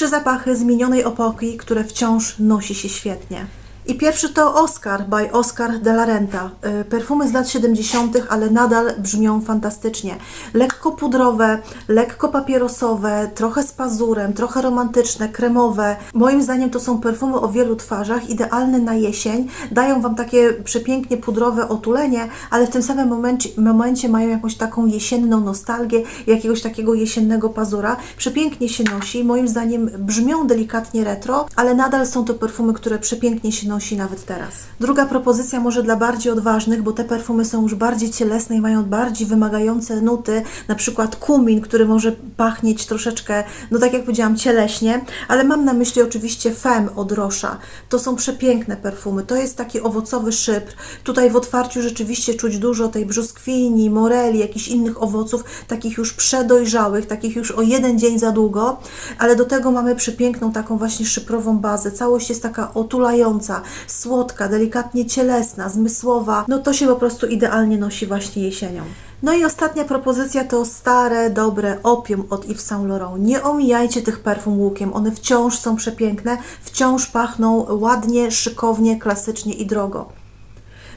Trzy zapachy z minionej epoki, które wciąż nosi się świetnie. I pierwszy to Oscar by Oscar de la Renta. Y, Perfumy z lat 70., ale nadal brzmią fantastycznie. Lekko pudrowe, lekko papierosowe, trochę z pazurem, trochę romantyczne, kremowe. Moim zdaniem to są perfumy o wielu twarzach, idealne na jesień. Dają Wam takie przepięknie pudrowe otulenie, ale w tym samym momencie, momencie mają jakąś taką jesienną nostalgię, jakiegoś takiego jesiennego pazura. Przepięknie się nosi. Moim zdaniem brzmią delikatnie retro, ale nadal są to perfumy, które przepięknie się nosi nawet teraz. Druga propozycja może dla bardziej odważnych, bo te perfumy są już bardziej cielesne i mają bardziej wymagające nuty, na przykład kumin, który może pachnieć troszeczkę, no tak jak powiedziałam, cieleśnie, ale mam na myśli oczywiście Femme od Rosza. To są przepiękne perfumy, to jest taki owocowy szypr. Tutaj w otwarciu rzeczywiście czuć dużo tej brzoskwini, moreli, jakichś innych owoców, takich już przedojrzałych, takich już o jeden dzień za długo, ale do tego mamy przepiękną taką właśnie szyprową bazę. Całość jest taka otulająca, słodka, delikatnie cielesna, zmysłowa. No to się po prostu idealnie nosi właśnie jesienią. No i ostatnia propozycja to stare, dobre opium od Yves Saint Laurent. Nie omijajcie tych perfum łukiem, one wciąż są przepiękne, wciąż pachną ładnie, szykownie, klasycznie i drogo.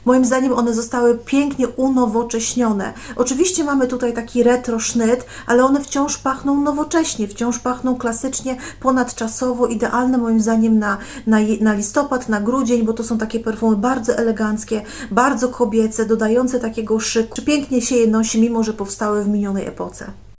Moim zdaniem one zostały pięknie unowocześnione. Oczywiście mamy tutaj taki retro sznyt, ale one wciąż pachną nowocześnie, wciąż pachną klasycznie, ponadczasowo, idealne moim zdaniem na, na, na listopad, na grudzień, bo to są takie perfumy bardzo eleganckie, bardzo kobiece, dodające takiego szyku. Pięknie się je nosi, mimo że powstały w minionej epoce.